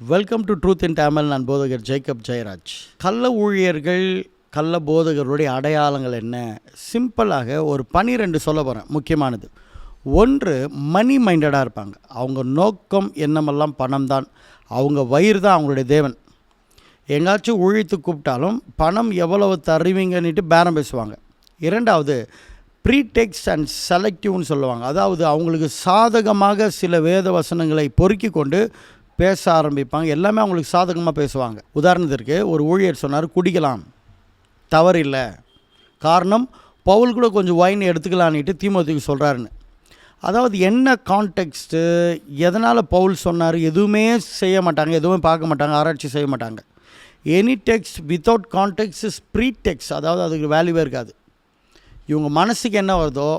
Welcome to truth in Tamil நான் போதகர் ஜெய்கப் ஜெயராஜ். கள்ள ஊழியர்கள் கள்ள போதகருடைய அடையாளங்கள் என்ன? சிம்பிளாக ஒரு பனிரெண்டு சொல்ல போகிறேன் முக்கியமானது. ஒன்று மணி மைண்டடாக இருப்பாங்க. அவங்க நோக்கம் என்னமெல்லாம் பணம் தான். அவங்க வயிறு தான் அவங்களுடைய தேவன். எங்காச்சும் ஊழித்து கூப்பிட்டாலும் பணம் எவ்வளவு தருவீங்கன்னுட்டு பேரம் பேசுவாங்க. இரண்டாவது ப்ரீடெக்ஸ்ட் அண்ட் செலக்டிவ்னு சொல்லுவாங்க. அதாவது அவங்களுக்கு சாதகமாக சில வேத வசனங்களை பொறுக்கி கொண்டு பேச ஆரம்பிப்பாங்க. எல்லாமே அவங்களுக்கு சாதகமாக பேசுவாங்க. உதாரணத்திற்கு ஒரு ஊழியர் சொன்னார் குடிக்கலாம். இல்லை. காரணம் பவுல் கூட கொஞ்சம் ஒயின் எடுத்துக்கலான்னுட்டு தீமோத்திக்கு சொல்கிறாருன்னு அதாவது என்ன கான்டெக்ஸ்ட்டு எதனால் பவுல் சொன்னார் எதுவுமே செய்ய மாட்டாங்க எதுவுமே பார்க்க மாட்டாங்க ஆராய்ச்சி செய்ய மாட்டாங்க. Any text without context is pretext அதாவது அதுக்கு வேல்யூவே இருக்காது. இவங்க மனசுக்கு என்ன வருதோ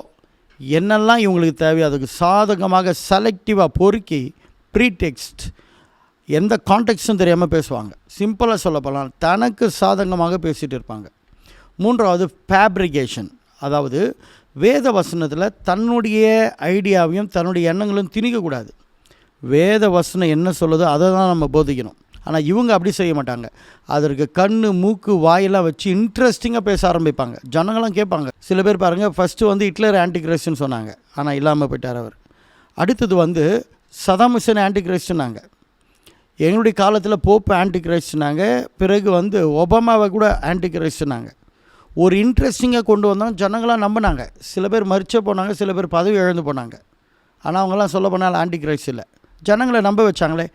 என்னெல்லாம் இவங்களுக்கு தேவையோ அதுக்கு சாதகமாக செலக்டிவாக பொறுக்கி ப்ரீ டெக்ஸ்ட் எந்த கான்டெக்ட்ஸும் தெரியாமல் பேசுவாங்க. சிம்பிளாக சொல்ல போகலாம் தனக்கு சாதகமாக பேசிகிட்டு இருப்பாங்க. மூன்றாவது ஃபேப்ரிகேஷன் அதாவது வேத வசனத்தில் தன்னுடைய ஐடியாவையும் தன்னுடைய எண்ணங்களும் திணிக்கக்கூடாது வேத வசனம் என்ன சொல்லுதோ அதை தான் நம்ம போதிக்கணும். ஆனால் இவங்க அப்படி செய்ய மாட்டாங்க. அதற்கு கண் மூக்கு வாயெல்லாம் வச்சு இன்ட்ரெஸ்டிங்காக பேச ஆரம்பிப்பாங்க. ஜனங்களாம் கேட்பாங்க. சில பேர் பாருங்கள் ஃபஸ்ட்டு வந்து ஹிட்லர் ஆன்டி கிரைஸ்ட்னு சொன்னாங்க. ஆனால் இல்லாமல் போயிட்டார் அவர். அடுத்தது வந்து சதாம் ஹுசேன் ஆன்டி கிரைஸ்ட்னாங்க எங்களுடைய காலத்தில் போப்பு ஆன்டி கிரைஸ்ட்னாங்க பிறகு வந்து ஒபாமாவை கூட ஆன்டி கிரைஸ்ட்னாங்க ஒரு இன்ட்ரெஸ்டிங்காக கொண்டு வந்தாலும் ஜனங்களாம் நம்பினாங்க. சில பேர் மறிச்சே போனாங்க சில பேர் பதவி இழந்து போனாங்க. ஆனால் அவங்கெல்லாம் சொல்ல போனால் ஆன்டி கிரைஸ்ட் இல்லை. ஜனங்களை நம்ப வச்சாங்களே.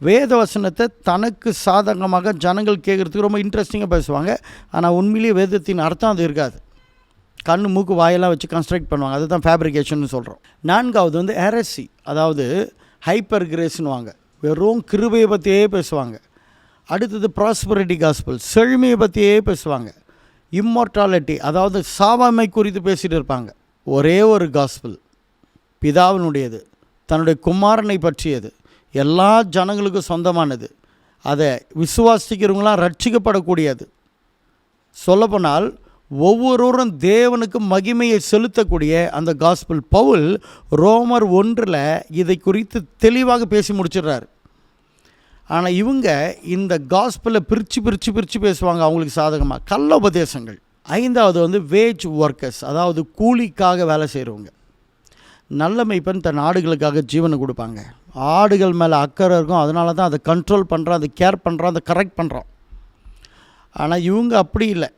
வேத வசனத்தை தனக்கு சாதகமாக ஜனங்கள் கேட்குறதுக்கு ரொம்ப இன்ட்ரெஸ்டிங்காக பேசுவாங்க. ஆனால் உண்மையிலேயே வேதத்தின் அர்த்தம் அது இருக்காது. கண் மூக்கு வாயெல்லாம் வச்சு கன்ஸ்ட்ரக்ட் பண்ணுவாங்க. அதுதான் ஃபேப்ரிகேஷன் சொல்கிறோம் நான்காவது வந்து எரசி அதாவது ஹைப்பர் கிரேஸ்னுவாங்க வெறும் கிருபையை பற்றியே பேசுவாங்க. அடுத்தது ப்ராஸ்பரிட்டி காஸ்பிள் செழுமையை பற்றியே பேசுவாங்க. இம்மார்டாலிட்டி அதாவது சாவாமை குறித்து பேசிகிட்டு இருப்பாங்க. ஒரே ஒரு காஸ்பிள் பிதாவினுடையது தன்னுடைய குமாரனை பற்றியது எல்லா ஜனங்களுக்கும் சொந்தமானது. அதை விசுவாசிக்கிறவங்களாம் ரட்சிக்கப்படக்கூடியது. சொல்லப்போனால் ஒவ்வொருவரும் தேவனுக்கு மகிமையை செலுத்தக்கூடிய அந்த காஸ்பிள் பவுல் ரோமர் ஒன்றில் இதை குறித்து தெளிவாக பேசி முடிச்சிடுறாரு. ஆனால் இவங்க இந்த காஸ்பிளை பிரித்து பிரித்து பிரித்து பேசுவாங்க அவங்களுக்கு சாதகமாக கள்ள உபதேசங்கள் ஐந்தாவது வந்து வேஜ் ஒர்க்கர்ஸ் அதாவது கூலிக்காக வேலை செய்கிறவங்க நல்ல மெய்ப்பன் தன் ஆடுகளுக்காக ஜீவனை கொடுப்பாங்க. ஆடுகள் மேலே அக்கறை இருக்கும் அதனால தான் அதை கண்ட்ரோல் பண்ணுறான் அதை கேர் பண்ணுறான் அதை கரெக்ட் பண்ணுறோம் ஆனால் இவங்க அப்படி இல்லை.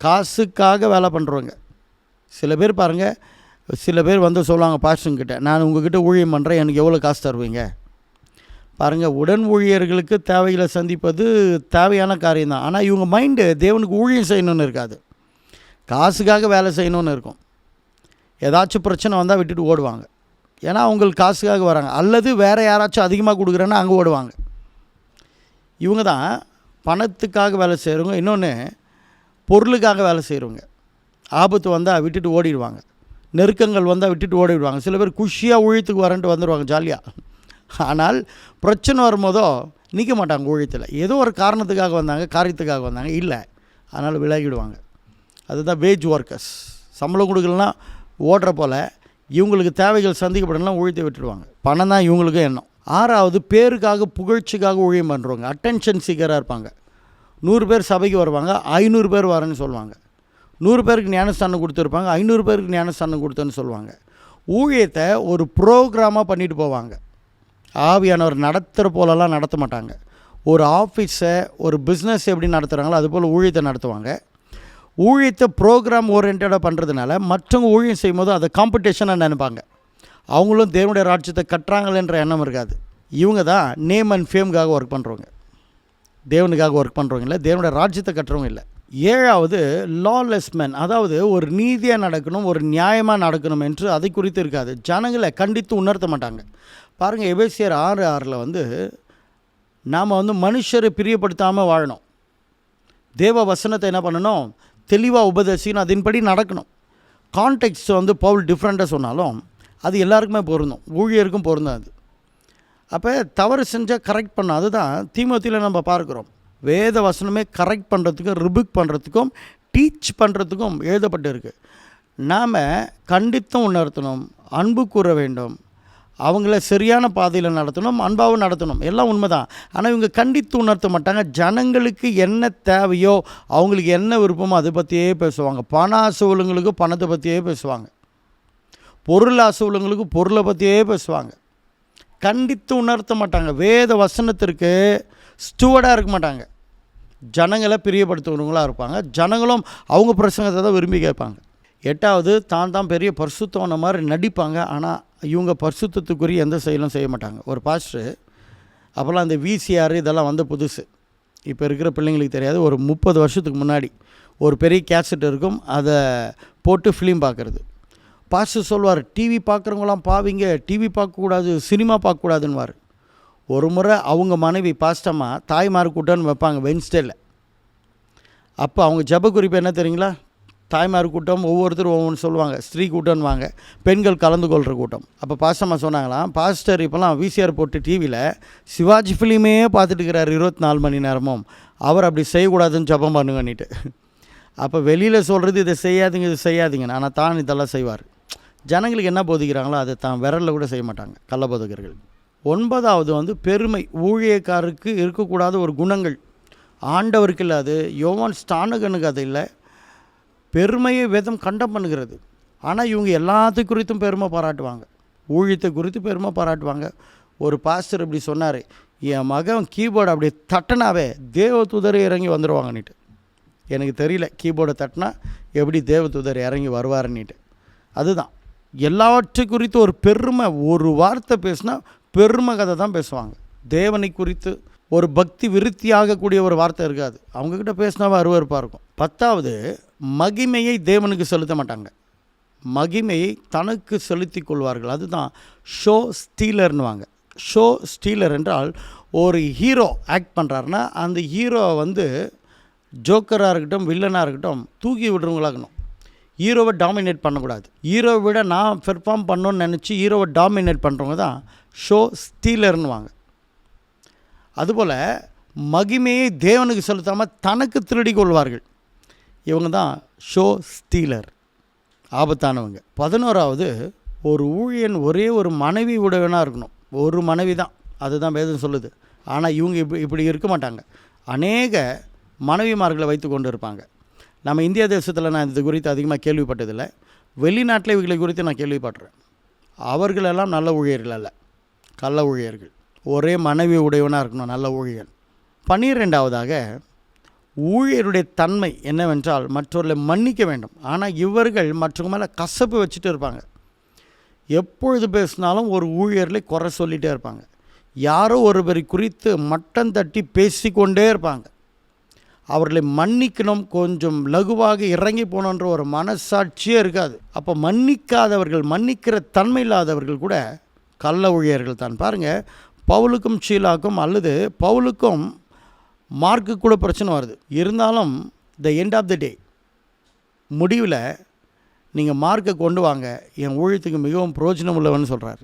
காசுக்காக வேலை பண்ணுறவங்க சில பேர் பாருங்கள் சில பேர் வந்து சொல்லுவாங்க பாஸ்டர்கிட்ட நான் உங்ககிட்ட ஊழியம் பண்ணுறேன் எனக்கு எவ்வளோ காசு தருவீங்க? பாருங்கள் உடன் ஊழியர்களுக்கு தேவைகளை சந்திப்பது தேவையான காரியம்தான். ஆனால் இவங்க மைண்டு தேவனுக்கு ஊழியம் செய்யணும்னு இருக்காது. காசுக்காக வேலை செய்யணும்னு இருக்கும். ஏதாச்சும் பிரச்சனை வந்தால் விட்டுட்டு ஓடுவாங்க. ஏன்னா அவங்களுக்கு காசுக்காக வராங்க. அல்லது வேறு யாராச்சும் அதிகமாக கொடுக்குறேன்னா அங்கே ஓடுவாங்க. இவங்க தான் பணத்துக்காக வேலை செய்கிறவங்க இன்னொன்று பொருளுக்காக வேலை செய்கிறவங்க ஆபத்து வந்தால் விட்டுட்டு ஓடிடுவாங்க. நெருக்கங்கள் வந்தால் விட்டுட்டு ஓடிடுவாங்க. சில பேர் குஷியாக ஊழியத்துக்கு வரேன்ட்டு வந்துடுவாங்க ஜாலியாக ஆனால் பிரச்சனை வரும்போதோ நிற்க மாட்டாங்க ஊழியத்தில். ஏதோ ஒரு காரணத்துக்காக வந்தாங்க காரியத்துக்காக வந்தாங்க. இல்லை. அதனால் விலகிடுவாங்க. அதுதான் வேஜ் ஒர்க்கர்ஸ் சம்பளம் கொடுக்கலன்னா ஓடுற போல் இவங்களுக்கு தேவைகள் சந்திக்கப்படலாம் ஊழியத்தை விட்டுடுவாங்க. பணம் தான் இவங்களுக்கும் எண்ணம். ஆறாவது பேருக்காக புகழ்ச்சிக்காக ஊழியம் பண்ணுறவங்க அட்டென்ஷன் சீக்கராக இருப்பாங்க. நூறு பேர் சபைக்கு வருவாங்க ஐநூறு பேர் வரேன்னு சொல்லுவாங்க. நூறு பேருக்கு ஞானஸ்தானம் கொடுத்துருப்பாங்க ஐநூறு பேருக்கு ஞானஸ்தானம் கொடுத்தேன்னு சொல்லுவாங்க. ஊழியத்தை ஒரு ப்ரோக்ராமாக பண்ணிட்டு போவாங்க. ஆவியானவர் நடத்துகிற போலெல்லாம் நடத்த மாட்டாங்க. ஒரு ஆஃபீஸை ஒரு பிஸ்னஸ் எப்படி நடத்துகிறாங்களோ அதுபோல் ஊழியத்தை நடத்துவாங்க. ஊழியத்தை ப்ரோக்ராம் ஓரியன்டாக பண்ணுறதுனால மற்றவங்க ஊழியம் செய்யும்போது அதை காம்படிஷனாக நினைப்பாங்க. அவங்களும் தேவனுடைய ராட்சியத்தை கட்டுறாங்களேன்ற எண்ணம் இருக்காது. இவங்க தான் நேம் அண்ட் ஃபேமுக்காக ஒர்க் பண்ணுறவங்க தேவனுக்காக ஒர்க் பண்ணுறவங்க இல்லை தேவனுடைய ராஜ்யத்தை கட்டுறவங்க இல்லை. ஏழாவது லாலெஸ் மேன் அதாவது ஒரு நீதியாக நடக்கணும் ஒரு நியாயமாக நடக்கணும் என்று அதை குறித்து இருக்காது. ஜனங்களை கண்டித்து உணர்த்த மாட்டாங்க. பாருங்கள் எபேசியர் ஆறு ஆறில் வந்து நாம் வந்து மனுஷரை பிரியப்படுத்தாமல் வாழணும். தேவ வசனத்தை என்ன பண்ணணும்? தெளிவாக உபதேசிக்கணும் அதன்படி நடக்கணும். கான்டெக்ட் வந்து பவுல் டிஃப்ரெண்ட்டாக சொன்னாலும் அது எல்லாருக்குமே பொருந்தும். ஊழியருக்கும் பொருந்தும் அது அப்போ தவறு செஞ்சால் கரெக்ட் பண்ண அதுதான் தீமோத்தியில் நம்ம பார்க்குறோம். வேத வசனமே கரெக்ட் பண்ணுறதுக்கும் ரிபுக் பண்ணுறதுக்கும் டீச் பண்ணுறதுக்கும் எழுதப்பட்டு இருக்குது நாம் கண்டித்தும் உணர்த்தணும் அன்பு கூற வேண்டும். அவங்கள சரியான பாதையில் நடத்தணும் அன்பாகவும் நடத்தணும். எல்லாம் உண்மைதான். ஆனால் இவங்க கண்டித்து உணர்த்த மாட்டாங்க. ஜனங்களுக்கு என்ன தேவையோ அவங்களுக்கு என்ன விருப்பமோ அதை பற்றியே பேசுவாங்க. பண ஆசை உள்ளவங்களுக்கு பணத்தை பற்றியே பேசுவாங்க. பொருள் ஆசை உள்ளவங்களுக்கு பொருளை பற்றியே பேசுவாங்க. கண்டித்து உணர்த்த மாட்டாங்க. வேத வசனத்திற்கு ஸ்டூவர்டாக இருக்க மாட்டாங்க. ஜனங்களை பிரியப்படுத்துகிறவங்களாக இருப்பாங்க. ஜனங்களும் அவங்க பிரசங்கத்தை தான் விரும்பி கேட்பாங்க. எட்டாவது தான் தான் பெரிய பரிசுத்தவன மாதிரி நடிப்பாங்க. ஆனால் இவங்க பரிசுத்தத்துக்குரிய எந்த செயலும் செய்ய மாட்டாங்க. ஒரு பாஸ்டர் அப்போல்லாம் அந்த விசிஆர் இதெல்லாம் வந்த புதுசு. இப்போ இருக்கிற பிள்ளைங்களுக்கு தெரியாது. ஒரு முப்பது வருஷத்துக்கு முன்னாடி ஒரு பெரிய கேசட் இருக்கும். அதை போட்டு ஃபிலிம் பார்க்குறது. பாஸ்டர் சொல்வார் டிவி பார்க்குறவங்களாம் பாவிங்க டிவி பார்க்கக்கூடாது சினிமா பார்க்கக்கூடாதுன்னுவார். ஒரு முறை அவங்க மனைவி பாஸ்டம்மா தாய்மார் கூட்டம்னு வைப்பாங்க வென்ஸ்டேல அப்போ அவங்க ஜப குறிப்பு என்ன தெரியுங்களா? தாய்மார் கூட்டம் ஒவ்வொருத்தரும் ஒவ்வொன்று சொல்லுவாங்க ஸ்திரீ கூட்டம்வாங்க பெண்கள் கலந்து கொள்கிற கூட்டம். அப்போ பாஸ்டம்மா சொன்னாங்களாம் பாஸ்டர் இப்போலாம் விசிஆர் போட்டு டிவியில் சிவாஜி ஃபிலிமே பார்த்துட்டு இருக்கிறார் இருபத்தி நாலு மணி நேரமும். அவர் அப்படி செய்யக்கூடாதுன்னு ஜபம் பண்ணுங்கன்னிட்டு. அப்போ வெளியில் சொல்கிறது இதை செய்யாதீங்க இது செய்யாதீங்க ஆனால் தான் இதெல்லாம் செய்வார். ஜனங்களுக்கு என்ன போதிக்கிறாங்களோ அதை தான் விரலில் கூட செய்ய மாட்டாங்க கள்ளபோதகர்கள் ஒன்பதாவது வந்து பெருமை ஊழியக்காரருக்கு இருக்கக்கூடாத ஒரு குணங்கள். ஆண்டவருக்கு இல்லை அது யோவான் ஸ்டானுகனுக்கு அது இல்லை. பெருமையை வேதம் கண்டம் பண்ணுகிறது. ஆனால் இவங்க எல்லாத்து குறித்தும் பெருமை பாராட்டுவாங்க. ஊழியத்தை குறித்து பெருமை பாராட்டுவாங்க. ஒரு பாஸ்டர் இப்படி சொன்னார் என் மகன் கீபோர்டு அப்படி தட்டினாவே தேவதூதர் இறங்கி வந்துடுவாங்கன்னுட்டு எனக்கு தெரியல கீபோர்டை தட்டினா எப்படி தேவதூதர் இறங்கி வருவாருன்னுட்டு. அதுதான். எல்லாவற்றை குறித்து ஒரு பெருமை ஒரு வார்த்தை பேசினா பெருமை கதை தான் பேசுவாங்க. தேவனை குறித்து ஒரு பக்தி விருத்தி ஆகக்கூடிய ஒரு வார்த்தை இருக்காது. அவங்கக்கிட்ட பேசினாவே அருவருப்பாக இருக்கும். பத்தாவது மகிமையை தேவனுக்கு செலுத்த மாட்டாங்க. மகிமையை தனக்கு செலுத்தி கொள்வார்கள். அதுதான் ஷோ ஸ்டீலர்னுவாங்க ஷோ ஸ்டீலர் என்றால் ஒரு ஹீரோ ஆக்ட் பண்ணுறாருன்னா அந்த ஹீரோவை வந்து ஜோக்கராக இருக்கட்டும் வில்லனாக இருக்கட்டும் தூக்கி விடுறவங்களாகணும் ஹீரோவை டாமினேட் பண்ணக்கூடாது. ஹீரோவை விட நான் பெர்ஃபார்ம் பண்ணணும்னு நினச்சி ஹீரோவை டாமினேட் பண்ணுறவங்க தான் ஷோ ஸ்டீலர்னுவாங்க அதுபோல் மகிமையை தேவனுக்கு செலுத்தாமல் தனக்கு திருடி கொள்வார்கள். இவங்க தான் ஷோ ஸ்டீலர் ஆபத்தானவங்க. பதினோராவது ஒரு ஊழியன் ஒரே ஒரு மனைவி உடையவனாக இருக்கணும். ஒரு மனைவி தான். அதுதான் வேதம் சொல்லுது. ஆனால் இவங்க இப்படி இப்படி இருக்க மாட்டாங்க. அநேக மனைவிமார்களை வைத்து கொண்டு இருப்பாங்க நம்ம இந்திய தேசத்தில் நான் இது குறித்து அதிகமாக கேள்விப்பட்டதில்லை. வெளிநாட்டில் இவர்களை குறித்து நான் கேள்விப்படுறேன். அவர்களெல்லாம் நல்ல ஊழியர்கள் அல்ல. கள்ள ஊழியர்கள். ஒரே மனைவி உடையவனாக இருக்கணும் நல்ல ஊழியன். பன்னிரெண்டாவதாக ஊழியருடைய தன்மை என்னவென்றால் மற்றவர்களை மன்னிக்க வேண்டும். ஆனால் இவர்கள் மற்றவங்க மேலே கசப்பு வச்சுட்டு இருப்பாங்க. எப்பொழுது பேசினாலும் ஒரு ஊழியர்களை குறை சொல்லிகிட்டே இருப்பாங்க. யாரோ ஒருவரை குறித்து மட்டம் தட்டி பேசிக்கொண்டே இருப்பாங்க. அவர்களை மன்னிக்கணும் கொஞ்சம் லகுவாக இறங்கி போகணுன்ற ஒரு மனசாட்சியே இருக்காது. அப்போ மன்னிக்காதவர்கள் மன்னிக்கிற தன்மை இல்லாதவர்கள் கூட கள்ள ஊழியர்கள் தான். பாருங்கள் பவுலுக்கும் ஷீலாக்கும் அல்லது பவுலுக்கும் மார்க்கு கூட பிரச்சனை வருது. இருந்தாலும் த எண்ட் ஆஃப் த டே முடிவில் நீங்கள் மார்க்கை கொண்டு வாங்க. என் ஊழியத்துக்கு மிகவும் பிரயோஜனம் உள்ளவன்னு சொல்கிறார்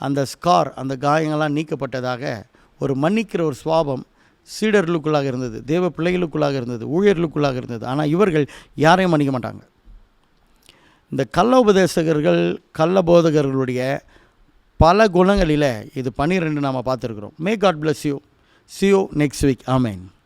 அந்த ஸ்கார் அந்த காயங்கள்லாம் நீக்கப்பட்டதாக ஒரு மன்னிக்கிற ஒரு சுவாபம் சீடர்களுக்குள்ளாக இருந்தது தேவ பிள்ளைகளுக்குள்ளாக இருந்தது ஊழியர்களுக்குள்ளாக இருந்தது. ஆனால் இவர்கள் யாரையும் மன்னிக்க மாட்டாங்க. இந்த கள்ள உபதேசகர்கள் கள்ள போதகர்களுடைய பல குணங்களில் இது பன்னிரெண்டு நாம் பார்த்துருக்குறோம். May God bless you see you next week week. Amen.